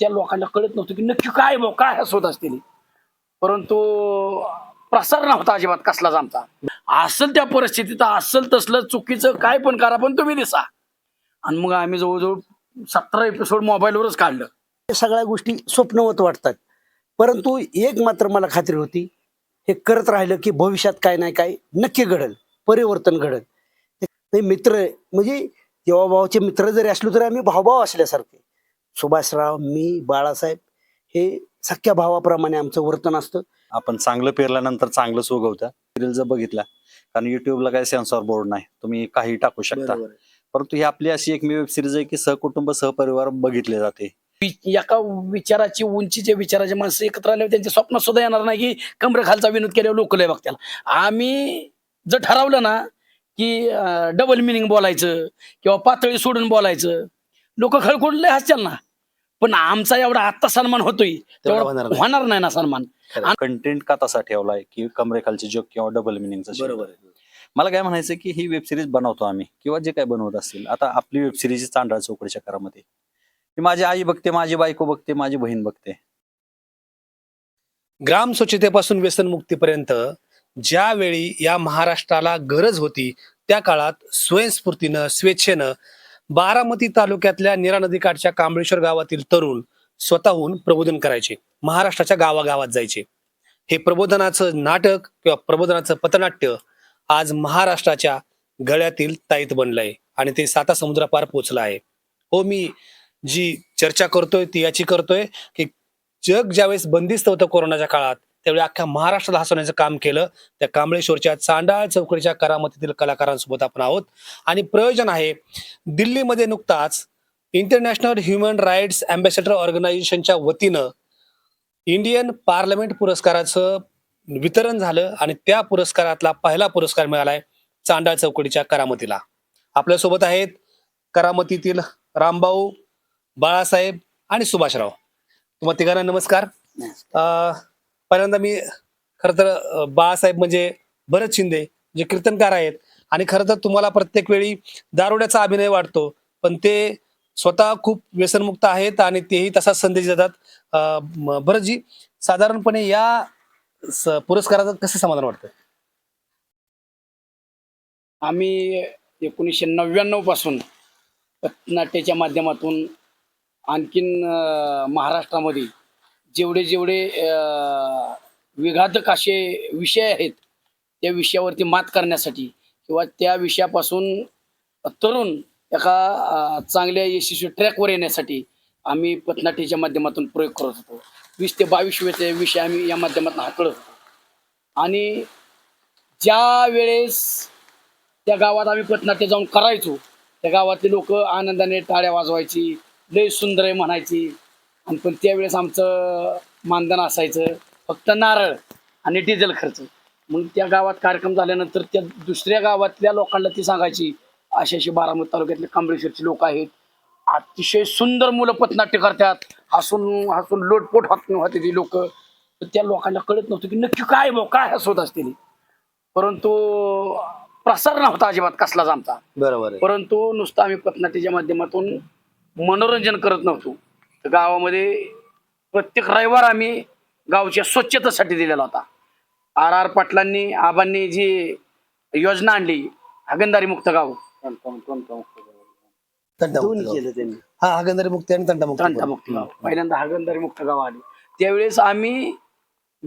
त्या लोकांना कळत नव्हतं की नक्की काय भाऊ काय हसवत असतील परंतु प्रसार नव्हता अजिबात कसलाच आमचा. असल त्या परिस्थितीत असल तसलं चुकीचं काय पण करा पण तुम्ही दिसा. आणि मग आम्ही जवळजवळ सतरा एपिसोड मोबाईलवरच काढलं. सगळ्या गोष्टी स्वप्नवत वाटतात. परंतु एक मात्र मला खात्री होती हे करत राहिलं की भविष्यात काय नाही काय नक्की घडल परिवर्तन घडल. ते मित्र म्हणजे देवाभावाचे मित्र जरी असलो तरी आम्ही भावभाव असल्यासारखे. सुभाषराव मी बाळासाहेब हे सख्या भावाप्रमाणे आमचं वर्तन असतं. आपण चांगलं पेरल्यानंतर चांगलंच उगवतं सिरियल जर बघितला कारण युट्यूबला काही सेन्सॉर बोर्ड नाही तुम्ही काही टाकू शकता. परंतु ही आपली अशी एकमेव वेब सिरीज आहे की सहकुटुंब सहपरिवार बघितले जाते. वि- एका विचाराची उंचीच्या विचाराचे माणसं एकत्र आल्यावर त्यांचे स्वप्न सुद्धा येणार नाही की कमरे खालचा विनोद केल्यावर लोक लय बघतील आम्ही जर ठरवलं ना की डबल मिनिंग बोलायचं किंवा पातळी सोडून बोलायचं लोक खळखोडले हसतील ना. पण आमचा एवढा आत्ता सन्मान होतोय तेवढा होणार नाही. होणार नाही ना सन्मान. कंटेंट का तसा ठेवलाय की कमरेखालचे जोक किंवा डबल मिनिंगचा मला काय म्हणायचं की ही वेब सिरीज बनवतो आम्ही किंवा जे काय बनवत असतील. आता आपली वेब सिरीज चांडाळ चौकडीच्या करामध्ये. ती माझी आई बघते माझी बायको बघते माझी बहीण बघते. ग्राम स्वच्छतेपासून व्यसनमुक्तीपर्यंत ज्यावेळी या महाराष्ट्राला गरज होती त्या काळात स्वयंस्फूर्तीनं स्वेच्छेनं बारामती तालुक्यातल्या निरा नदीकाठच्या कांबळेश्वर गावातील तरुण स्वतःहून प्रबोधन करायचे. महाराष्ट्राच्या गावागावात जायचे. हे प्रबोधनाचं नाटक किंवा प्रबोधनाचं पथनाट्य आज महाराष्ट्राच्या गळ्यातील ताईत बनलंय आणि ते साता समुद्रापार पोचलं आहे. हो मी जी चर्चा करतोय ती याची करतोय की जग ज्यावेळेस बंदिस्त होतं कोरोनाच्या काळात त्यावेळी अख्ख्या महाराष्ट्राला हसवण्याचं काम केलं. त्या कांबळेश्वरच्या चांडाळ चौकडीच्या करामतीतील कलाकारांसोबत आपण आहोत. आणि प्रयोजन आहे दिल्लीमध्ये नुकताच इंटरनॅशनल ह्युमन राईट्स अँबॅसेडर ऑर्गनायझेशनच्या वतीनं इंडियन पार्लमेंट पुरस्काराचं वितरण झालं आणि त्या पुरस्कारातला पहिला पुरस्कार मिळालाय चांडाळ चौकडीच्या करामतीला. आपल्यासोबत आहेत करामतीतील रामभाऊ बाळासाहेब आणि सुभाषराव. तुम्हाला तिघांना नमस्कार. अं, पहिल्यांदा मी खर तर बाळासाहेब म्हणजे भरत शिंदे जे कीर्तनकार आहेत. आणि खरं तर तुम्हाला प्रत्येक वेळी दारुड्याचा अभिनय वाटतो. पण ते स्वतः खूप व्यसनमुक्त आहेत आणि तेही तसाच संदेश देतात. भरतजी साधारणपणे या पुरस्काराचं कसं समाधान वाटतं? आम्ही एकोणीसशे नव्याण्णवपासून नाट्याच्या माध्यमातून आणखीन महाराष्ट्रामध्ये जेवढे जेवढे विघातक असे विषय आहेत त्या विषयावरती मात करण्यासाठी किंवा त्या विषयापासून तरुण एका चांगल्या यशस्वी ट्रॅकवर येण्यासाठी आम्ही पथनाट्याच्या माध्यमातून प्रयोग करत होतो. वीस ते बावीस वेळचे विषय आम्ही या माध्यमातून हाकळत होतो. आणि ज्या वेळेस त्या गावात आम्ही पथनाट्य जाऊन करायचो त्या गावातले लोक आनंदाने टाळ्या वाजवायची लय सुंदर आहे म्हणायची आणि पण त्यावेळेस आमचं मानधन असायचं फक्त नारळ आणि डिझेल खर्च. मग त्या गावात कार्यक्रम झाल्यानंतर त्या दुसऱ्या गावातल्या लोकांना ती सांगायची अशी अशी बारामती तालुक्यातले कांबळेश्वरची लोक आहेत. अतिशय सुंदर मुलं पथनाट्य करतात. हसून हसून लोटपोट होत होते ती लोक. त्या लोकांना कळत नव्हतं की नक्की काय भाऊ काय हसवत असतील परंतु प्रसार नव्हता अजिबात कसलाच आमचा. बरोबर परंतु नुसतं आम्ही पथनाट्याच्या माध्यमातून मनोरंजन करत नव्हतो. तर गावामध्ये प्रत्येक रविवार आम्ही गावच्या स्वच्छतेसाठी दिलेला होता. आर आर पाटलांनी आबांनी जी योजना आणली हागंदारी मुक्त गाव. दोन्ही केलं त्यांनी. हा हागंदारी मुक्ती आणि गाव. पहिल्यांदा हागंदारी मुक्त गाव आली. त्यावेळेस आम्ही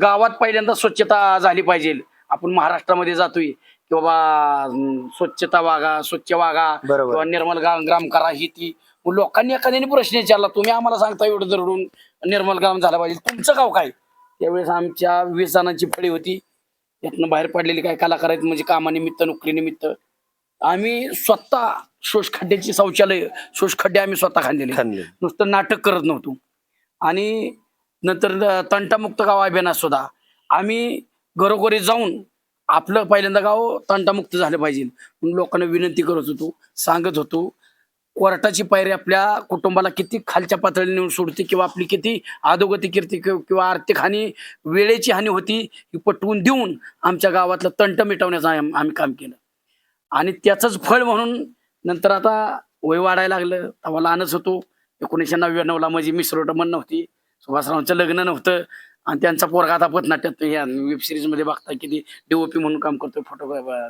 गावात पहिल्यांदा स्वच्छता झाली पाहिजे. आपण महाराष्ट्रामध्ये जातोय की बाबा स्वच्छता वागा स्वच्छ वागा. बरोबर. किंवा निर्मल ग्राम करा ही ती मग लोकांनी एखाद्याने प्रश्न विचारला तुम्ही आम्हाला सांगता एवढं दरडून निर्मल ग्राम झाला पाहिजे. तुमचं गाव काय? त्यावेळेस आमच्या वीस जणांची फळी होती. यातनं बाहेर पडलेली काय कलाकार आहेत म्हणजे कामानिमित्त नोकरीनिमित्त. आम्ही स्वतः शोषखड्ड्याची शौचालय शोषखड्डे आम्ही स्वतः खांदलेले. नुसतं नाटक करत नव्हतो. आणि नंतर तंटामुक्त गाव अभियानात सुद्धा आम्ही घरोघरी जाऊन आपलं पहिल्यांदा गाव तंटामुक्त झालं पाहिजे. म्हणून लोकांना विनंती करत होतो सांगत होतो. कोर्टाची पायरी आपल्या कुटुंबाला किती खालच्या पातळीला नेऊन सोडते किंवा आपली किती अधोगती कीर्ती किंवा आर्थिक हानी वेळेची हानी होती ही पटवून देऊन आमच्या गावातलं तंट मिटवण्याचं आम्ही काम केलं. आणि त्याचंच फळ म्हणून नंतर आता वय वाढायला लागलं. तेव्हा लहानच होतो. एकोणीसशे नव्याण्णवला माझी मिसरोट पण नव्हती सुभाषरावांचं लग्न नव्हतं. आणि त्यांचा पोरगा आता पथनाट्यात या वेब बघता किती डीओपी म्हणून काम करतोय फोटोग्राफर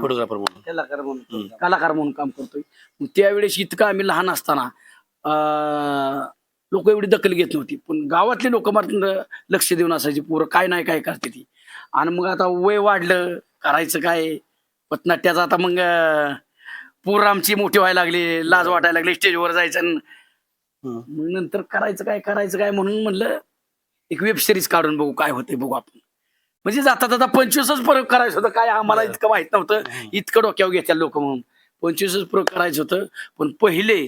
फोटोग्राफर म्हणून. कलाकार म्हणून. कलाकार म्हणून काम करतोय. मग त्यावेळेस इतकं आम्ही लहान असताना लोक एवढी दखल घेत नव्हती. पण गावातली लोक मात्र लक्ष देऊन असायची पोरं काय नाही काय करते ती. आणि मग आता वय वाढलं करायचं काय? पथनाट्याचं आता मग अं, पोरं आमची मोठी व्हायला लागली लाज वाटायला लागली स्टेजवर जायचं आणि. मग नंतर करायचं काय करायचं काय म्हणून म्हणलं एक वेब सिरीज काढून बघू काय होते बघू आपण. म्हणजे जाता जाता पंचवीसच प्रयोग करायचं होतं. काय आम्हाला इतकं माहीत नव्हतं. इतकं डोक्यावर घेतात लोक म्हणून. पंचवीसच प्रयोग करायचं होतं. पण पहिले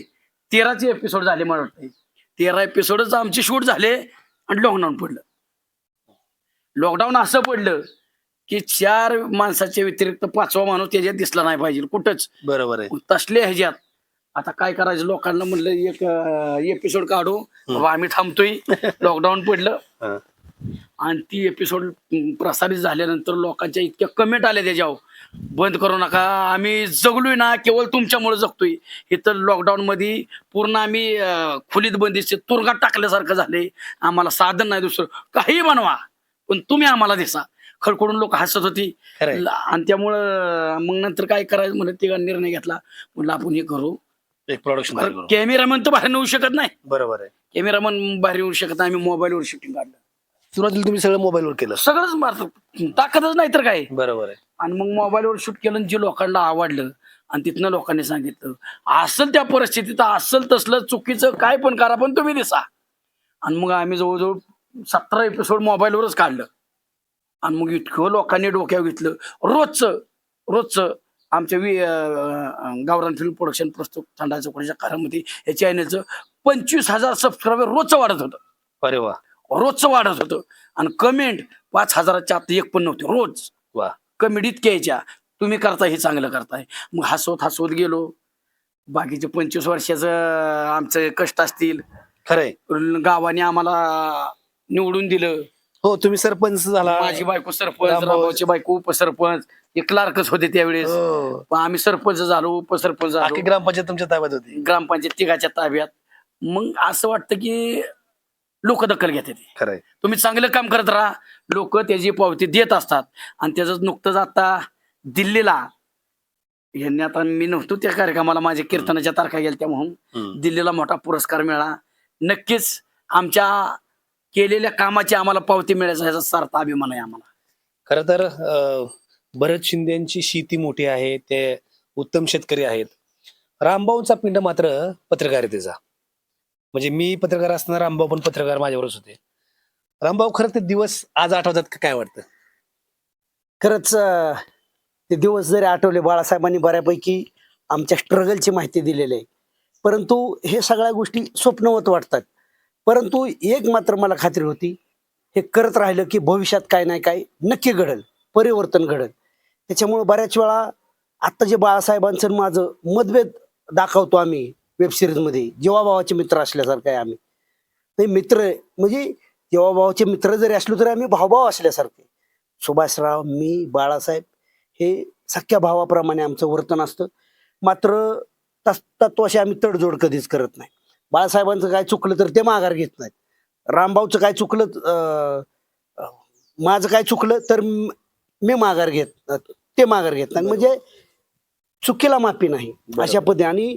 तेराचे एपिसोड झाले मला वाटतं तेरा एपिसोडच आमचे शूट झाले आणि लॉकडाऊन पडलं. लॉकडाऊन असं पडलं की चार माणसाच्या व्यतिरिक्त पाचवा माणूस त्याच्यात दिसला नाही पाहिजे. कुठंच. बरोबर आहे. तसले ह्याच्यात. आता काय करायचं? लोकांना म्हणलं एक एपिसोड काढू. आम्ही थांबतोय. लॉकडाऊन पडलं. आणि ती एपिसोड प्रसारित झाल्यानंतर लोकांच्या इतक्या कमेंट आल्या त्याच्यावर. बंद करू नका. आम्ही जगलोय ना केवळ तुमच्यामुळे जगतोय. हे तर लॉकडाऊन मध्ये पूर्ण आम्ही खोलीत बंदिस्त तुरुंगात टाकल्यासारखं झाले. आम्हाला साधन नाही दुसरं. काही बनवा पण तुम्ही आम्हाला दिसा. खडखडून लोक हसत होती. आणि त्यामुळं मग नंतर काय करायचं म्हणत ते निर्णय घेतला. म्हणलं आपण हे करू. एक प्रोडक्शन कॅमेरामॅन तर बाहेर नेऊ शकत नाही. बरोबर आहे. कॅमेरामॅन बाहेर येऊ शकत नाही. आम्ही मोबाईलवर शूटिंग काढलं. सुरुवातीला तुम्ही सगळं मोबाईलवर केलं. सगळंच मारतो ताकदच नाही तर काय? बरोबर आहे. आणि मग मोबाईलवर शूट केलं आणि जे लोकांना आवडलं आणि तिथनं लोकांनी सांगितलं असल त्या परिस्थितीत असल तसलं चुकीचं काय पण करा पण तुम्ही दिसा. आणि मग आम्ही जवळजवळ सतरा एपिसोड मोबाईलवरच काढलं. आणि मग इतकं लोकांनी डोक्यावर घेतलं. रोजचं रोजचं आमच्या वि गावरान फिल्म प्रोडक्शन प्रस्तुत थंडा चौकडीच्या कारामध्ये या चॅनलचं पंचवीस हजार सबस्क्रायबर रोजचं वाढत होतं. अरे वा. रोजचं वाढत होतं. आणि कमेंट पाच हजाराच्या आत एक पण नव्हती रोज. वा. कमेंट इतक्या यायच्या तुम्ही करताय हे चांगलं करताय. मग हसवत हसवत गेलो. बाकीचे पंचवीस वर्षाचं आमचं कष्ट असतील. खरंय. गावाने आम्हाला निवडून दिलं. हो तुम्ही सरपंच झाला. माझी बायको सरपंच रामभाऊची बायको उपसरपंच हे क्लार्कच होते त्यावेळेस. हो. पण आम्ही सरपंच झालो उपसरपंच झालो. ग्रामपंचायत तुमच्या ताब्यात होती. ग्रामपंचायत तिघाच्या ताब्यात. मग असं वाटतं की लोक दखल घेते ते खरंय. तुम्ही चांगलं काम करत राहा. लोक त्याची पावती देत असतात. आणि त्याचं नुकतंच आता दिल्लीला यांनी आता मी नव्हतो त्या कार्यक्रमाला माझ्या कीर्तनाच्या तारखा गेल्या त्या म्हणून. दिल्लीला मोठा पुरस्कार मिळाला. नक्कीच आमच्या केलेल्या कामाची आम्हाला पावती मिळायचा ह्याचा सार्थ अभिमान आहे आम्हाला. खर तर भरत शिंदेची शेती मोठी आहे ते उत्तम शेतकरी आहेत. रामभाऊंचा पिंड मात्र पत्रकारितेचा. म्हणजे मी पत्रकार असताना रामभाऊ पण पत्रकार माझ्यावरच होते. रामभाऊ खरं ते दिवस आज आठवतात का काय वाटतं? खरंच ते दिवस जरी आठवले बाळासाहेबांनी बऱ्यापैकी आमच्या स्ट्रगलची माहिती दिलेली आहे. परंतु हे सगळ्या गोष्टी स्वप्नवत वाटतात. परंतु एक मात्र मला खात्री होती हे करत राहिलं की भविष्यात काय नाही काय नक्की घडल परिवर्तन घडल. त्याच्यामुळं बऱ्याच वेळा आत्ता जे बाळासाहेबांचं माझं मतभेद दाखवतो आम्ही वेबसिरीजमध्ये जेव्हाभावाचे मित्र असल्यासारखं आहे आम्ही. ते मित्र म्हणजे जेव्हाभावाचे मित्र जरी असलो तरी आम्ही भावभाव असल्यासारखे. सुभाषराव मी बाळासाहेब हे सख्या भावाप्रमाणे आमचं वर्तन असतं. मात्र तस तत्वाशी आम्ही तडजोड कधीच करत नाही. बाळासाहेबांचं काय चुकलं तर ते माघार घेत नाहीत. रामभाऊचं काय चुकलं माझं काय चुकलं तर म- माघार घेत ते माघार घेत नाही. म्हणजे चुकीला माफी नाही. अशा पद्धतीने आणि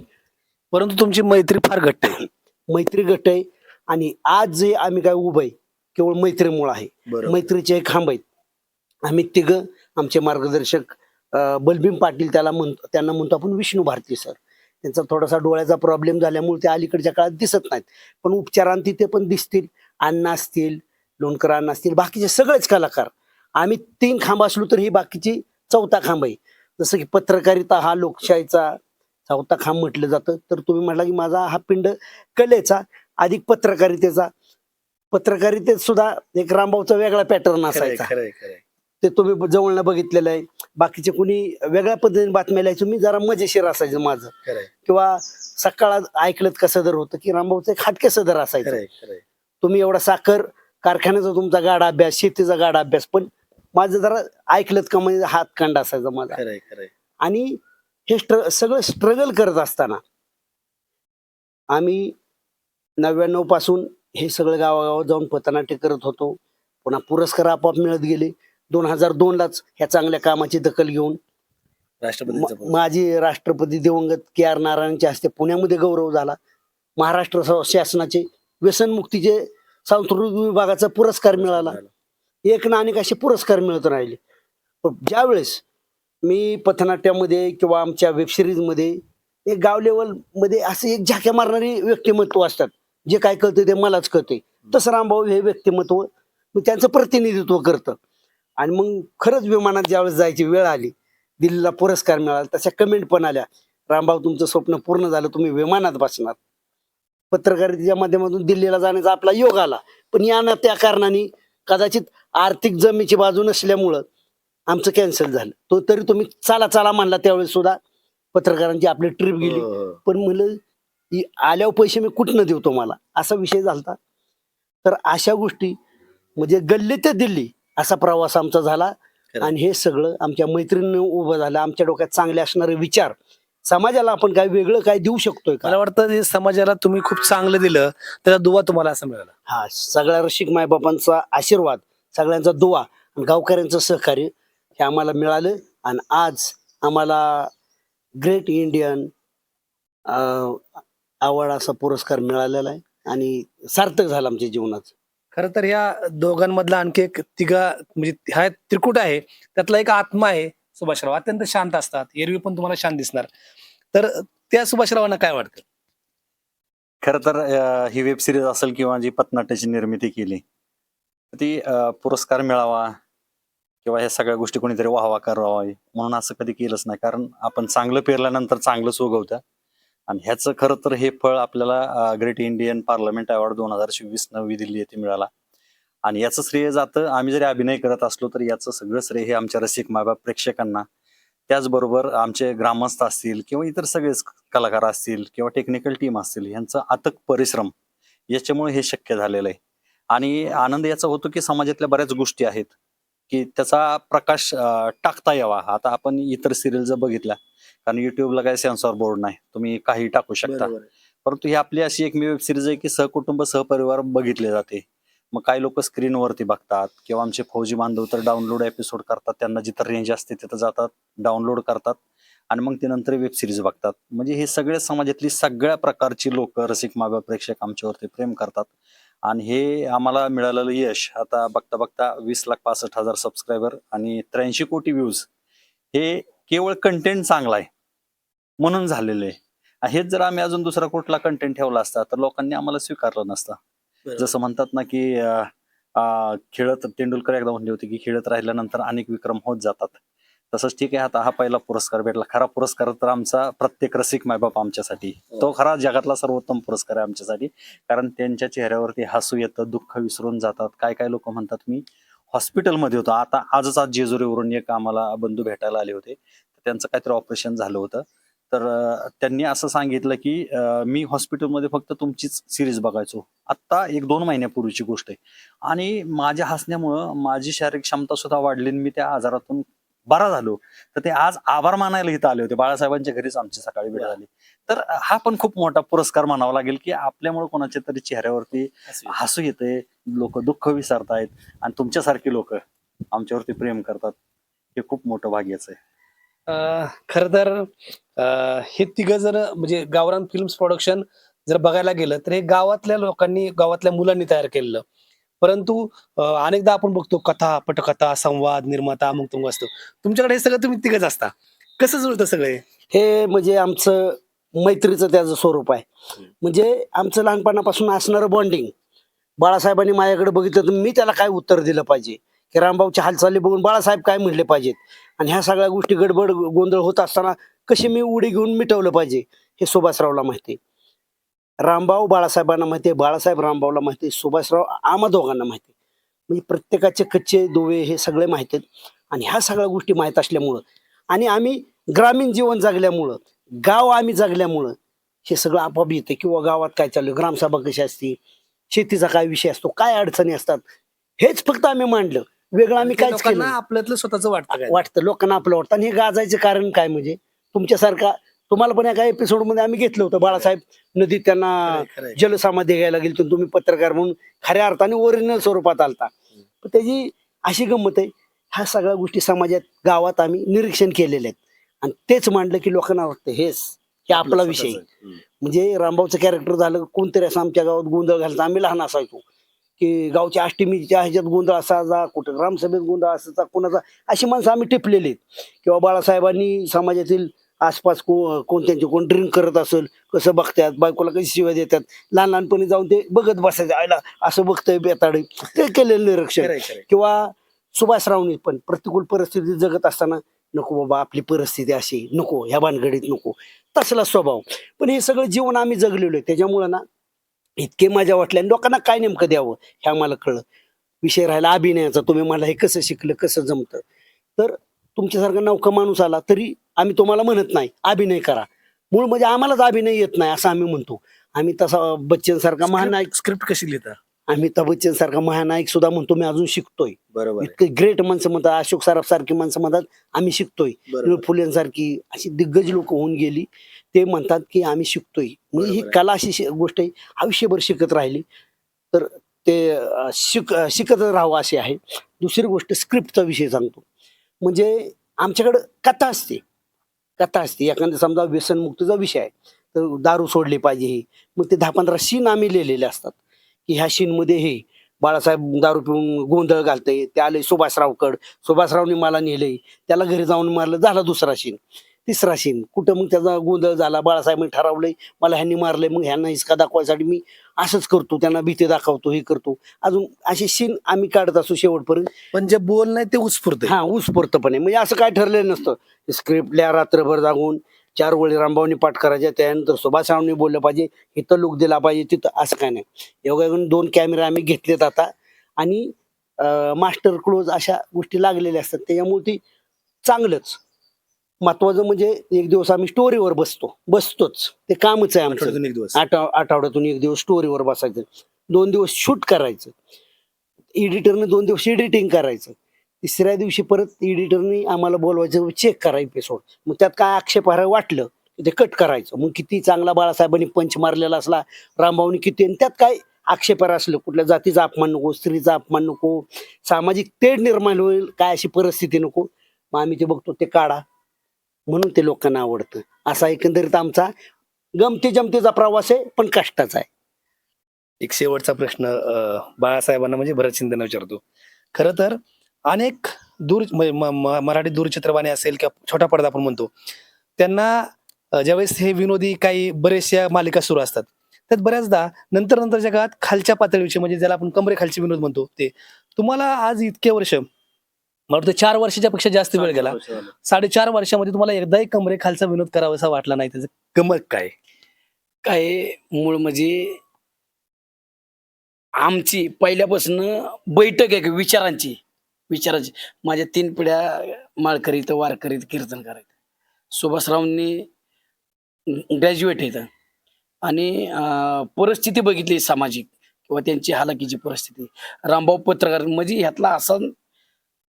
परंतु तुमची मैत्री फार घट्ट आहे. मैत्री गट आहे आणि आज जे आम्ही काय उभं आहे केवळ मैत्रीमुळे आहे. मैत्रीचे खांब आहेत. आम्ही तिघ आमचे मार्गदर्शक अं, बलभीम पाटील त्याला म्हणतो त्यांना म्हणतो आपण विष्णू भारती सर. त्यांचा थोडासा डोळ्याचा प्रॉब्लेम झाल्यामुळे ते अलीकडच्या काळात दिसत नाहीत. पण उपचारांती ते पण दिसतील अण्णा असतील लोणकर अण्णा असतील बाकीचे सगळेच कलाकार. आम्ही तीन खांब असलो तर ही बाकीची चौथा खांब आहे. जसं की पत्रकारिता हा लोकशाहीचा चौथा खांब म्हटलं जातं. तर तुम्ही म्हटला की माझा हा पिंड कलेचा अधिक पत्रकारितेचा. पत्रकारितेत सुद्धा एक रामभाऊचा वेगळा पॅटर्न असायचा. ते तुम्ही जवळनं बघितलेलं आहे. बाकीचे कोणी वेगळ्या पद्धतीने बातम्या लिहायचो मी जरा मजेशीर असायचं माझं. किंवा सकाळ ऐकलं का सदर होतं की रामभाऊचं एक हाटके सदर असायचं. तुम्ही एवढा साखर कारखान्याचा तुमचा गाडा अभ्यास शेतीचा गाडा अभ्यास पण माझं जरा ऐकलं का म्हणजे हात कांड असायचा माझा. आणि हे स्ट्र सगळं स्ट्रगल करत असताना आम्ही नव्याण्णवपासून हे सगळं गावागावात जाऊन पथनाट्य करत होतो. पुन्हा पुरस्कार आपोआप मिळत गेले. दोन हजार दोनलाच ह्या चांगल्या कामाची दखल घेऊन राष्ट्रपतींचं म- माजी राष्ट्रपती दिवंगत के आर नारायणच्या हस्ते पुण्यामध्ये गौरव झाला. महाराष्ट्र शासनाचे व्यसनमुक्तीचे सांस्कृतिक विभागाचा पुरस्कार मिळाला. एक ना अनेक असे पुरस्कार मिळत राहिले. पण ज्यावेळेस मी पथनाट्यामध्ये किंवा आमच्या वेबसिरीजमध्ये एक गाव लेवलमध्ये असे एक झाक्या मारणारी व्यक्तिमत्व असतात. जे काय कळतं ते मलाच कळते तसं रामभाऊ हे व्यक्तिमत्व मी त्यांचं प्रतिनिधित्व करतं. आणि मग खरंच विमानात ज्यावेळेस जायची वेळ आली दिल्लीला पुरस्कार मिळाला तशा कमेंट पण आल्या. रामभाऊ तुमचं स्वप्न पूर्ण झालं तुम्ही विमानात बसणार. पत्रकारितेच्या माध्यमातून दिल्लीला जाण्याचा आपला योग आला. पण या ना त्या कारणाने कदाचित आर्थिक जमीची बाजू नसल्यामुळं आमचं कॅन्सल झालं. तो तरी तुम्ही चाला चाला म्हणला त्यावेळेस सुद्धा. पत्रकारांची आपली ट्रिप गेली. पण म्हणलं "इ- आल्यावर पैसे मी कुठनं देऊ तुम्हाला? असा विषय झालता. तर अशा गोष्टी म्हणजे गल्ली ते दिल्ली असा प्रवास आमचा झाला. आणि हे सगळं आमच्या मैत्रिणीनं उभं झालं. आमच्या डोक्यात चांगले असणारे विचार. समाजाला आपण काय वेगळं काय देऊ शकतोय का? मला वाटतं हे समाजाला तुम्ही खूप चांगलं दिलं. त्याचा दुवा तुम्हाला असं मिळाला. हा सगळ्या रसिक मायबापांचा आशीर्वाद सगळ्यांचा दुवा आणि गावकऱ्यांचं सहकार्य हे आम्हाला मिळालं आणि आज आम्हाला ग्रेट इंडियन आवड असा पुरस्कार मिळालेला आहे आणि सार्थक झालं आमच्या जीवनाचं. खरं तर या दोघांमधला आणखी एक तिघा म्हणजे हा त्रिकुट आहे त्यातला एक आत्मा आहे सुभाषराव अत्यंत शांत असतात. एरवी पण तुम्हाला शांत दिसणार. तर त्या सुभाषरावांना काय वाटतं? खर तर ही वेब सिरीज असेल किंवा जी पथनाट्याची निर्मिती केली ती पुरस्कार मिळावा किंवा ह्या सगळ्या गोष्टी कोणीतरी वाहवा करावा म्हणून असं कधी केलंच नाही. कारण आपण चांगलं पेरल्यानंतर चांगलंच उगवतं. आणि ह्याचं खरं तर हे फळ आपल्याला ग्रेट इंडियन पार्लमेंट अवॉर्ड दोन हजार चोवीस नवी दिल्ली येथे मिळाला. आणि याचं श्रेय जातं आम्ही जरी अभिनय करत असलो तर याचं सगळं श्रेय हे आमच्या रसिक मायबाप प्रेक्षकांना. त्याचबरोबर आमचे ग्रामस्थ असतील किंवा इतर सगळेच कलाकार असतील किंवा टेक्निकल टीम असतील यांचा अथक परिश्रम याच्यामुळे हे शक्य झालेलं आहे. आणि आनंद याचा होतो की समाजातल्या बऱ्याच गोष्टी आहेत. की त्याचा प्रकाश टाकता यावा. आता आपण इतर सिरियल जर बघितल्या कारण युट्यूबला काही सेन्सॉर बोर्ड नाही तुम्ही काही टाकू शकता. परंतु ही आपली अशी एक वेब सिरीज आहे की सहकुटुंब सहपरिवार बघितले जाते. मग काही लोक स्क्रीनवरती बघतात किंवा आमचे फौजी बांधव तर डाउनलोड एपिसोड करतात त्यांना जिथं रेंज असते तिथं जातात डाउनलोड करतात आणि मग ते नंतर वेब सिरीज बघतात. म्हणजे हे सगळे समाजातली सगळ्या प्रकारची लोक रसिक मागा प्रेक्षक आमच्यावरती प्रेम करतात. आणि हे आम्हाला मिळालेलं यश आता बघता बघता वीस लाख पासष्ट हजार सबस्क्रायबर आणि त्र्याऐंशी कोटी व्ह्यूज हे केवळ कंटेंट चांगला आहे म्हणून झालेलं आहे. हेच जर आम्ही अजून दुसरा कुठला कंटेंट ठेवला असता तर लोकांनी आम्हाला स्वीकारलं नसतं. जसं म्हणतात ना की खेळत तेंडुलकर एकदा म्हणले होते की खेळत राहिल्यानंतर अनेक विक्रम होत जातात. तसंच ठीक आहे आता हा पहिला पुरस्कार भेटला. खरा पुरस्कार तर आमचा प्रत्येक रसिक मायबाप आमच्यासाठी. तो खरा जगातला सर्वोत्तम पुरस्कार आहे आमच्यासाठी. कारण त्यांच्या चेहऱ्यावरती हसू येतं दुःख विसरून जातात. काय काय लोक म्हणतात मी हॉस्पिटलमध्ये होतो. आता आजच आज जेजुरीवरून एक आम्हाला बंधू भेटायला आले होते. त्यांचं काहीतरी ऑपरेशन झालं होतं. तर त्यांनी असं सांगितलं की मी हॉस्पिटलमध्ये फक्त तुमचीच सिरीज बघायचो. आत्ता एक दोन महिन्यापूर्वीची गोष्ट आहे. आणि माझ्या हसण्यामुळं माझी शारीरिक क्षमता सुद्धा वाढली आणि मी त्या आजारातून बरा झालो. तर ते आज आभार मानायला इथं आले होते. बाळासाहेबांच्या घरीच आमची सकाळी भेट झाली. तर हा पण खूप मोठा पुरस्कार म्हणावा लागेल की आपल्यामुळे कोणाच्या तरी चेहऱ्यावरती हसू येते. लोक दुःख विसरतायत आणि तुमच्यासारखी लोक आमच्यावरती प्रेम करतात. हे खूप मोठं भाग्याचं आहे. खरं तर हे तिघ जर म्हणजे गावरान फिल्म्स प्रोडक्शन जर बघायला गेलं तर हे गावातल्या लोकांनी गावातल्या मुलांनी तयार केलेलं. परंतु अनेकदा आपण बघतो कथा पटकथा संवाद निर्माता अमुक तुम असतो. तुमच्याकडे हे सगळं तुम्ही तिघच असता. कसं जुळतं सगळे? हे म्हणजे आमचं मैत्रीचं त्याचं स्वरूप आहे. म्हणजे आमचं लहानपणापासून असणारं बॉन्डिंग बाळासाहेबांनी माझ्याकडे बघितलं तर मी त्याला काय उत्तर दिलं पाहिजे? की रामबाबूच्या हालचाली बघून बाळासाहेब काय म्हणले पाहिजेत? आणि ह्या सगळ्या गोष्टी गडबड गोंधळ होत असताना कशी मी उडी घेऊन मिटवलं पाहिजे? हे सुभाषरावला माहिती आहे. रामभाऊ बाळासाहेबांना माहिती आहे. बाळासाहेब रामभाऊला माहिती आहे. सुभाषराव आम्हा दोघांना माहिती आहे. म्हणजे प्रत्येकाचे कच्चे दुवे हे सगळे माहिती आहेत. आणि ह्या सगळ्या गोष्टी माहीत असल्यामुळं आणि आम्ही ग्रामीण जीवन जगल्यामुळं गाव आम्ही जगल्यामुळं हे सगळं आपोआप येतं. किंवा गावात काय चालू आहे, ग्रामसभा कशी असते? शेतीचा काय विषय असतो? काय अडचणी असतात? हेच फक्त आम्ही मांडलं. वेगळं आम्ही केलं लोकांना नाही. आपल्यातलं स्वतःच वाटतं काय? वाटतं. लोकांना आपलं वाटतं. आणि हे गाजायचं कारण काय म्हणजे? तुमच्यासारखा तुम्हाला पण एका एपिसोडमध्ये आम्ही घेतलं होतं. बाळासाहेब नदीत त्यांना खरंय, खरंय. जलसमाधी घ्यायला गेलो तर तुम्ही पत्रकार म्हणून खऱ्या अर्थाने ओरिजिनल स्वरूपात आलता. पण त्याची अशी गंमत आहे ह्या सगळ्या गोष्टी समाजात गावात आम्ही निरीक्षण केलेले आहेत. आणि तेच मांडलं की लोकांना वाटतं हेच हे आपला विषय आहे. म्हणजे रामभाऊचं कॅरेक्टर झालं कोणतरी असं आमच्या गावात गोंधळ घालायचा आम्ही लहान असायचो. की गावच्या अष्टमीच्या ह्याच्यात गोंधळ असायचा कुठं ग्रामसभेत गोंधळ असायचा कोणाचा अशी माणसं आम्ही टिपलेली आहेत. किंवा बाळासाहेबांनी समाजातील आसपास को कोण त्यांचे कोण ड्रिंक करत असेल कसं बघतात बायकोला कशी शिवाय देतात लहान लहानपणी जाऊन ते बघत बसायचं आयला असं बघतंय बेताड. ते केलेलं निरीक्षण. किंवा सुभाषरावनी पण प्रतिकूल परिस्थिती जगत असताना नको बाबा आपली परिस्थिती अशी नको ह्या भानगडीत नको. तसला स्वभाव. पण हे सगळं जीवन आम्ही जगलेलो आहे. त्याच्यामुळं ना इतके मजा वाटल्या आणि लोकांना काय नेमकं द्यावं हे आम्हाला कळलं. विषय राहिला अभिनयाचा. तुम्ही मला हे कसं शिकलं कसं जमतं? तर तुमच्यासारखा नौका माणूस आला तरी आम्ही तुम्हाला म्हणत नाही अभिनय करा. मूळ म्हणजे आम्हालाच अभिनय येत नाही असं आम्ही म्हणतो. आम्ही तसा बच्चन सारखा महानायक स्क्रिप्ट कशी लिहिता? अमिताभ बच्चन सारखा महानायक सुद्धा म्हणतो मी अजून शिकतोय. बरोबर. इतके ग्रेट माणसं म्हणतात अशोक सराफ सारखी माणसं म्हणतात आम्ही शिकतोय. फुलेंसारखी अशी दिग्गज लोक होऊन गेली. ते म्हणतात की आम्ही शिकतोय. म्हणजे ही. कला अशी गोष्ट आहे आयुष्यभर शिकत राहिली. तर ते शिक शिकत राहावं असे आहे. दुसरी गोष्ट स्क्रिप्टचा विषय सांगतो. म्हणजे आमच्याकडं कथा असते. कथा असते. एखादा समजा व्यसनमुक्तीचा विषय आहे तर दारू सोडली पाहिजे ही. मग ते दहा पंधरा सीन आम्ही लिहिलेले असतात. की ह्या सीनमध्ये हे बाळासाहेब दारू पिऊन गोंधळ घालतंय ते आले सुभाषरावकड. सुभाषरावने मला नेलंय. त्याला घरी जाऊन मारलं झाला दुसरा सीन तिसरा सीन कुठं मग त्याचा गोंधळ झाला बाळासाहेबांनी ठरवलंय मला ह्यांनी मारलंय मग ह्यांना हिसका दाखवायसाठी मी असंच करतो त्यांना भीती दाखवतो हे करतो. अजून असे सीन आम्ही काढत असतो शेवटपर्यंत. पण जे बोल नाही ते उत्स्फूर्त. हा उत्स्फूर्तपणे. म्हणजे असं काय ठरलेलं नसतं. स्क्रिप्टल्या रात्रभर जागून चार वेळी रामभाऊनी पाठ करायच्या त्यानंतर सुभाषरावनी बोललं पाहिजे इथं लुक दिला पाहिजे तिथं असं काय नाही. एवढ्या दोन कॅमेरे आम्ही घेतलेत आता. आणि मास्टर क्लोज अशा गोष्टी लागलेल्या असतात. त्याच्यामुळे ती चांगलंच. महत्वाचं म्हणजे एक दिवस आम्ही स्टोरीवर बसतो. बसतोच. ते कामच आहे आमचं. आठवड्यातून एक दिवस. आठव आठवड्यातून एक दिवस स्टोरीवर बसायचं. दोन दिवस शूट करायचं. एडिटरने दोन दिवस एडिटिंग करायचं. तिसऱ्या दिवशी परत एडिटरने आम्हाला बोलवायचं चेक करा एपिसोड मग त्यात काय आक्षेपार्ह वाटलं की ते कट करायचं. मग किती चांगला बाळासाहेबांनी पंच मारलेला असला रामभाऊनी किती आणि त्यात काय आक्षेपार्ह असलं? कुठल्या जातीचा अपमान नको स्त्रीचा अपमान नको सामाजिक तेढ निर्माण होईल काय अशी परिस्थिती नको? मग आम्ही ते बघतो ते काढा. म्हणून ते लोकांना आवडतं. असा एकंदरीत आमचा गमती जमतीचा प्रवास आहे पण कष्टाचा आहे. एक शेवटचा प्रश्न बाळासाहेबांना म्हणजे भरत शिंदेना विचारतो. खरं तर अनेक दूर म्हणजे मराठी दूरचित्रवाणी असेल किंवा छोटा पडदा आपण म्हणतो त्यांना ज्यावेळेस हे विनोदी काही बरेचशा मालिका सुरू असतात त्यात बऱ्याचदा नंतर नंतरच्या काळात खालच्या पातळीविषयी म्हणजे ज्याला आपण कमरे खालचे विनोद म्हणतो ते. तुम्हाला आज इतके वर्ष मला वाटतं चार वर्षाच्या पेक्षा जास्त वेळ गेला. साडेचार वर्षामध्ये तुम्हाला एकदाही कमरे खालचा विनोद करावासा वाटला नाही. त्याचं गमत काय? काय मूळ म्हणजे आमची पहिल्यापासून बैठक आहे का विचारांची. विचारांची. माझ्या तीन पिढ्या माळकरीत वारकरीत कीर्तन करायचं सुभाषरावांनी ग्रॅज्युएट आहेत. आणि परिस्थिती बघितली सामाजिक किंवा त्यांची हालाकीची परिस्थिती. रामभाऊ पत्रकार म्हणजे ह्यातला असा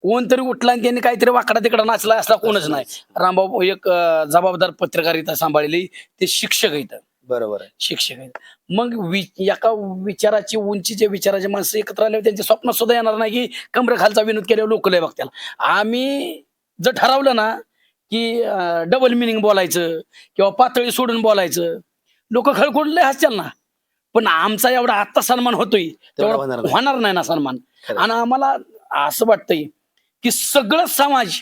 कोणतरी उठला आणि त्यांनी काहीतरी वाकडा तिकडा नाचला असला कोणच नाही. रामभाऊ एक जबाबदार पत्रकारिता सांभाळलेली ते शिक्षक आहेत. बरोबर आहे. शिक्षक आहेत. मग वि एका विचाराची उंचीच्या विचाराचे माणसं एकत्र आल्यावर त्यांच्या स्वप्नात सुद्धा येणार नाही की कमरे खालचा विनोद केल्यावर लोक लय बघतील आम्ही जर ठरवलं ना की डबल मिनिंग बोलायचं किंवा पातळी सोडून बोलायचं लोक खळखोड लय हसतील ना. पण आमचा एवढा आत्ता सन्मान होतोय तेवढा होणार नाही. ना सन्मान. आणि आम्हाला असं वाटतंय की सगळं समाज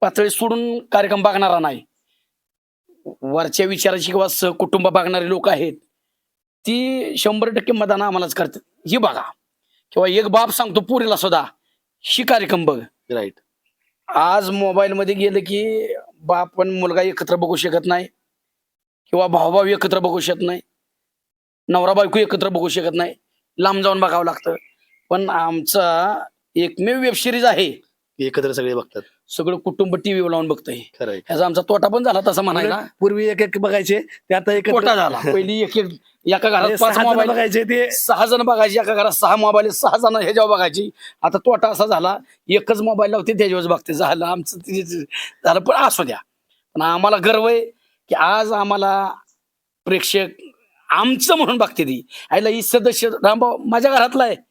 पातळी सोडून कार्यक्रम बघणारा नाही. वरच्या विचाराची किंवा सहकुटुंब बघणारे लोक आहेत ती शंभर टक्के मतदान आम्हालाच करतात. ही बघा. किंवा एक बाप सांगतो पुरीला सुद्धा. ही कार्यक्रम बघ. राईट आज मोबाईल मध्ये गेलं की बाप पण मुलगा एकत्र बघू शकत नाही. किंवा भाऊभाऊ एकत्र बघू शकत नाही. नवरा बायको एकत्र बघू शकत नाही. लांब जाऊन बघावं लागतं. पण आमचा एकमेव वेब सिरीज आहे. एकत्र सगळे बघतात. सगळं कुटुंब टीव्ही लावून बघतंय. खरंय ह्याचा आमचा तोटा पण झाला तसा म्हणायला. पूर्वी एक एक बघायचे ते आता एक तोटा झाला. पहिली एक एक एका घरात पाच मोबाईल बघायचे ते. सहा जण बघायची एका घरात सहा मोबाईल सहा जण ह्याच्यावर बघायची. आता तोटा असा झाला एकच मोबाईल लावते त्याच्यावर बघते. झालं आमचं ते- झालं पण असू द्या. पण आम्हाला गर्व आहे की आज आम्हाला प्रेक्षक आमचं म्हणून बघते ती. आईला ही सदस्य रामभाऊ माझ्या घरातला आहे.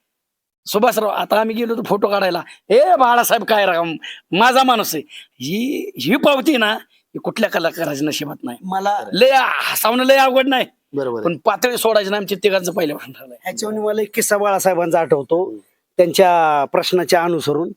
सुभाषराव आता आम्ही गेलो तर फोटो काढायला. ए बाळासाहेब काय राम माझा माणूस आहे. ही ही पावती ना ही कुठल्या कलाकाराच्या नशिबात नाही. मला लय हसावणं लय अवघड नाही. बरोबर आहे. पण पातळी सोडायचं नाही आमच्या तिघांचं पहिल्यापासून ठरलंय ह्याच्यावर मला एक किस्सा बाळासाहेबांचा आठवतो. त्यांच्या प्रश्नाच्या अनुसरून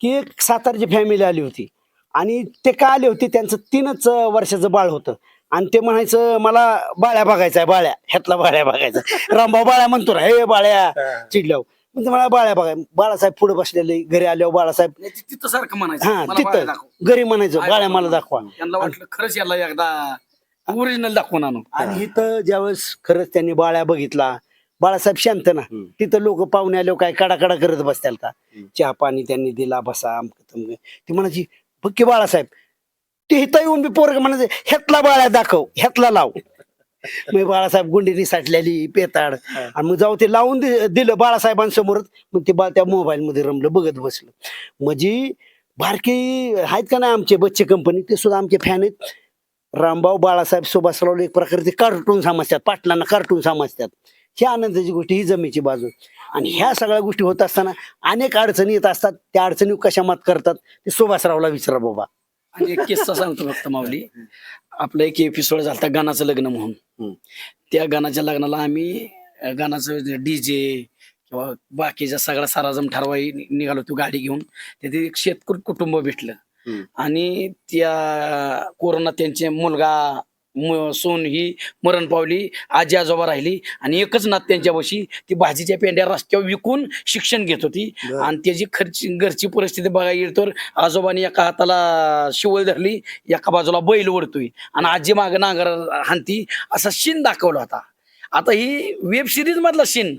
की एक सातारची फॅमिली आली होती. आणि ते का आले होते? त्यांचं तीनच अं, वर्षाचं बाळ होतं. आणि ते म्हणायचं मला बाळ्या बघायचा आहे बाळ्या. ह्यातला बाळ्या बघायचा रामभाऊ बाळ्या म्हणतो ना हे बाळ्या. चिडल्यावर. म्हणजे मला बाळ्या बघाय बाळासाहेब पुढे बसलेले घरी आल्यावर बाळासाहेब नाही, ते तिथं सारखं म्हणायचं. हा मला बाळा दाखव. तिथं घरी म्हणायचं बाळ्या मला दाखवा. त्यांना वाटलं खरंच याला एकदा ओरिजिनल दाखवून आणू. आणि इथं ज्यावेळेस खरंच त्यांनी बाळ्या बघितला बाळासाहेब शांत ना. हम्म. तिथं लोक पाहुणे आल्यावर काय कडाकडा करत बसत्याल का? चहा पाणी त्यांनी दिला बसा अमकं तमकं. ती म्हणायची बघ की बाळासाहेब ते इथं येऊन बी पोरग म्हणायचे ह्यातला बाळ्या दाखव ह्यातला लाव. मग बाळासाहेब गुंडीनी साठलेली पेताड. आणि मग जाऊ ते लावून दिलं बाळासाहेबांसमोरच. मग ते बा त्या मोबाईल मध्ये रमलं बघत बसलं. म्हणजे बारकी आहेत का नाही आमचे बच्चे कंपनी ते सुद्धा आमचे फॅन आहेत. रामभाऊ बाळासाहेब सुभाषराव एक प्रकारे ते कार्टून समजतात पाटलांना कार्टून समजतात. ही आनंदाची गोष्ट ही जमेची बाजू. आणि ह्या सगळ्या गोष्टी होत असताना अनेक अडचणी येत असतात. त्या अडचणी कशा मात करतात? ते सुभाषरावला विचारा बाबा. आणि एक किस्सा सांगतो फक्त माऊली. आपलं एक एपिसोड झाला गाण्याचं लग्न म्हणून. त्या गाण्याच्या लग्नाला आम्ही गाण्याचं डीजे किंवा बाकीचा सगळा साराजम ठरवाई निघालो तो गाडी घेऊन तिथे एक शेतकरी कुटुंब भेटलं. आणि त्या कोरोना त्यांचे मुलगा मु- सून ही मरण पावली आजी आजोबा राहिली आणि एकच नात त्यांच्यापाशी ती भाजीच्या पेंड्या रस्त्यावर विकून शिक्षण घेत होती. आणि त्याची खर्च घरची परिस्थिती बघायला गेली तर आजोबांनी एका हाताला शिवळ धरली एका बाजूला बैल ओढतोय आणि आजी माग नांगर हानती असा शिन दाखवला होता. आता ही वेब सिरीज मधला शिन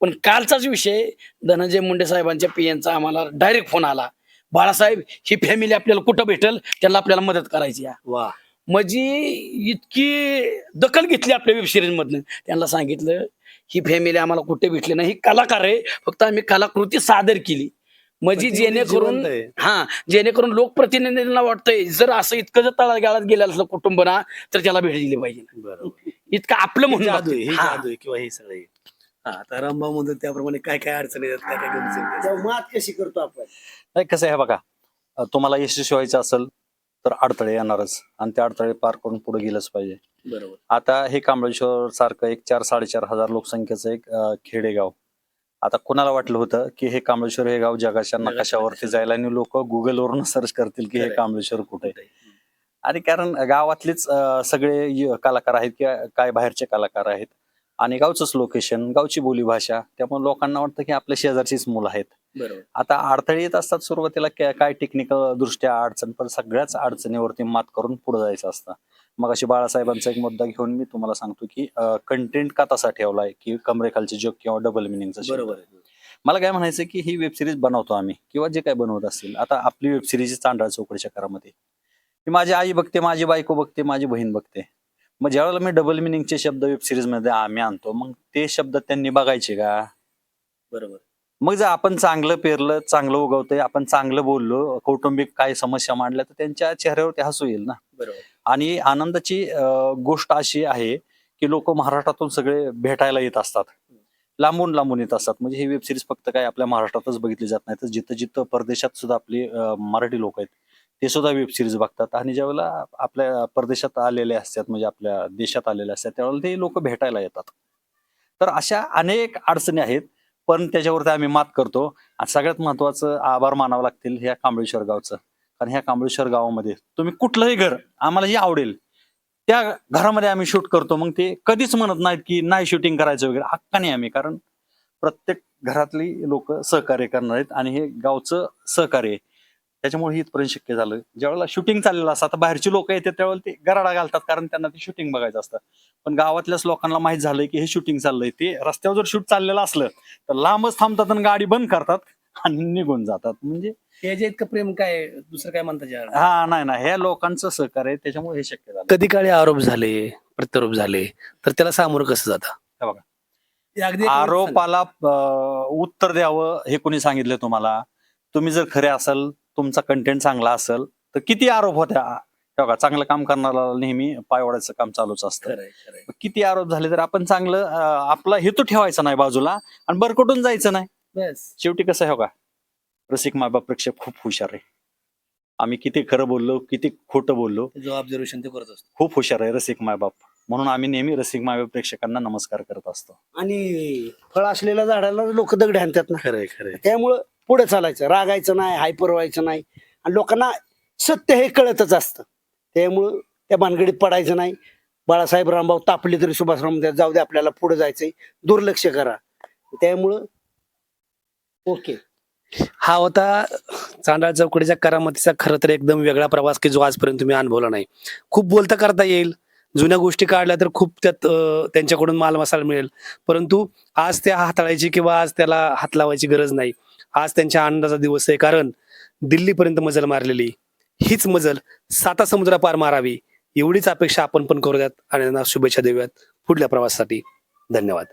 पण कालचाच विषय धनंजय मुंडे साहेबांच्या पियांचा आम्हाला डायरेक्ट फोन आला. बाळासाहेब ही फॅमिली आपल्याला कुठं भेटल? त्याला आपल्याला मदत करायची वा. म्हणजे इतकी दखल घेतली आपल्या वेब सिरीज मधनं. त्यांना सांगितलं ही फॅमिली आम्हाला कुठे भेटली नाही. ही कलाकार आहे. फक्त आम्ही कलाकृती सादर केली. म्हणजे जेणेकरून. हा जेणेकरून लोकप्रतिनिधींना वाटतंय जर असं इतकं जर तळागाळात गेलेलं असलं कुटुंब ना तर त्याला भेट दिली पाहिजे. बरोबर. इतकं आपलं म्हणून जादू आहे, बघते. जादू आहे किंवा हे सगळे हा आता रामभाऊ म्हणतो त्याप्रमाणे काय काय अडचणी येतात काय काय मात कशी करतो आपण? कसं आहे बघा. तुम्हाला यशस्वी व्हायचं असेल तर अडथळे येणारच आणि ते अडथळे पार करून पुढे गेलंच पाहिजे. बरोबर. आता हे कांबळेश्वर सारखं एक चार साडेचार हजार लोकसंख्येचं एक अं, खेडेगाव. आता कोणाला वाटलं होतं की हे कांबळेश्वर हे गाव जगाच्या जगाच्या नकाशावरती नकाशावर. जायला आणि लोक गुगलवरून सर्च करतील की हे. कांबळेश्वर कुठे? आहे आणि कारण गावातलेच अं, सगळे य- कलाकार आहेत किंवा काय बाहेरचे कलाकार आहेत. आणि गावचंच लोकेशन गावची बोलीभाषा त्यामुळे लोकांना वाटतं की आपल्या शेजारचीच मुलं आहेत. आता अडथळे येत असतात सुरुवातीला काय- टेक्निकल दृष्ट्या अडचण पण सगळ्याच अडचणीवरती मात करून पुढे जायचं असतं. मग अशी बाळासाहेबांचा एक मुद्दा घेऊन मी तुम्हाला सांगतो की कंटेंट का तसा ठेवलाय की कमरेखालची जोक किंवा डबल मिनिंगचा बरोबर. मला काय म्हणायचं की ही वेब सिरीज बनवतो आम्ही किंवा जे काय बनवत असतील. आता आपली वेब सिरीज चांडा चौकडीच्या करामध्ये. माझी आई बघते माझी बायको बघते माझी बहीण बघते. मग ज्यावेळेला मी डबल मिनिंगचे शब्द वेब सिरीजमध्ये आम्ही आणतो मग ते शब्द त्यांनी बघायचे का? बरोबर. मग जर आपण चांगलं पेरलं चांगलं उगवतंय आपण चांगलं बोललो कौटुंबिक काही समस्या मांडल्या तर त्यांच्या चेहऱ्यावरती हसू येईल ना. आणि आनंदाची गोष्ट अशी आहे की लोक महाराष्ट्रातून सगळे भेटायला येत असतात. लांबून लांबून येत असतात. म्हणजे ही वेब सिरीज फक्त काय आपल्या महाराष्ट्रातच बघितली जात नाही. तर जिथं जिथं परदेशात सुद्धा आपली मराठी लोक आहेत ते सुद्धा वेब सिरीज बघतात. आणि ज्यावेळेला आपल्या परदेशात आलेले असतात म्हणजे आपल्या देशात आलेले असतात त्यावेळेला ते लोक भेटायला येतात. तर अशा अनेक अडचणी आहेत. पण त्याच्यावरती आम्ही मात करतो. आणि सगळ्यात महत्वाचं आभार मानावं लागतील ह्या कांबळेश्वर गावचं. कारण ह्या कांबळेश्वर गावामध्ये तुम्ही कुठलंही घर आम्हाला जे आवडेल त्या घरामध्ये आम्ही शूट करतो. मग ते कधीच म्हणत नाहीत की नाही शूटिंग करायचं वगैरे. हक्काने आम्ही. कारण प्रत्येक घरातली लोक सहकार्य करणार आहेत. आणि हे गावचं सहकार्य आहे. त्याच्यामुळे हे इथपर्यंत शक्य झालं. ज्यावेळेला शूटिंग चाललेलं असतं आता बाहेरची लोक येतात त्यावेळेला ते गराडा घालतात कारण त्यांना ते शूटिंग बघायचं असतं. पण गावातल्याच लोकांना माहीत झालंय की हे शूटिंग चाललंय. ते रस्त्यावर जर शूट चाललेलं असलं तर लांबच थांबतात आणि गाडी बंद करतात आणि निघून जातात. म्हणजे याच्या इतकं प्रेम काय दुसरं काय म्हणतात हा नाही ना हे लोकांचं सहकार्य आहे त्याच्यामुळे हे शक्य झालं. कधी काळी आरोप झाले प्रत्यारोप झाले तर त्याला सामोरं कसं हे जातं अगदी. आरोपाला अं, उत्तर द्यावं हे कोणी सांगितलं तुम्हाला? तुम्ही जर खरे असाल तुमचा कंटेंट चांगला असेल तर किती आरोप होत्या? तेव्हा चांगलं काम करणारा नेहमी पाय ओढायचं काम चालूच असतं. किती आरोप झाले तर आपण चांगलं आपला हेतू ठेवायचा नाही बाजूला आणि बरकटून जायचं नाही. शेवटी कसं आहे हो का? रसिक मायबाप प्रेक्षक खूप हुशार आहे. आम्ही किती खरं बोललो किती खोटं बोललो. जो ऑब्झर्वेशन ते करत असतो. खूप हुशार आहे रसिक मायबाप म्हणून आम्ही नेहमी रसिक मायबाप प्रेक्षकांना नमस्कार करत असतो. आणि फळ असलेल्या झाडाला लोक दगड आणतात ना. खरंय खरंय. त्यामुळं पुढे चालायचं. रागायचं नाही हायपर व्हायचं नाही. आणि लोकांना सत्य हे कळतच असतं. त्यामुळं त्या भानगडीत पडायचं नाही. बाळासाहेब रामभाऊ तापले तरी सुभाषराम म्हणतात, जाऊ दे आपल्याला पुढे जायचंय. दुर्लक्ष करा. त्यामुळं ओके. हा होता चांडाळ चौकडीच्या करामतीचा खरं तर एकदम वेगळा प्रवास की जो आजपर्यंत तुम्ही अनुभवला नाही. खूप बोलता करता येईल. जुन्या गोष्टी काढल्या तर खूप त्यात त्यांच्याकडून माल मसाला मिळेल. परंतु आज त्या हाताळायची किंवा आज त्याला हात लावायची गरज नाही. आज त्यांच्या आनंदाचा दिवस आहे कारण दिल्लीपर्यंत मजल मारलेली. हीच मजल साता समुद्रापार मारावी एवढीच अपेक्षा आपण पण करूयात आणि त्यांना शुभेच्छा देऊयात पुढल्या प्रवासासाठी. धन्यवाद.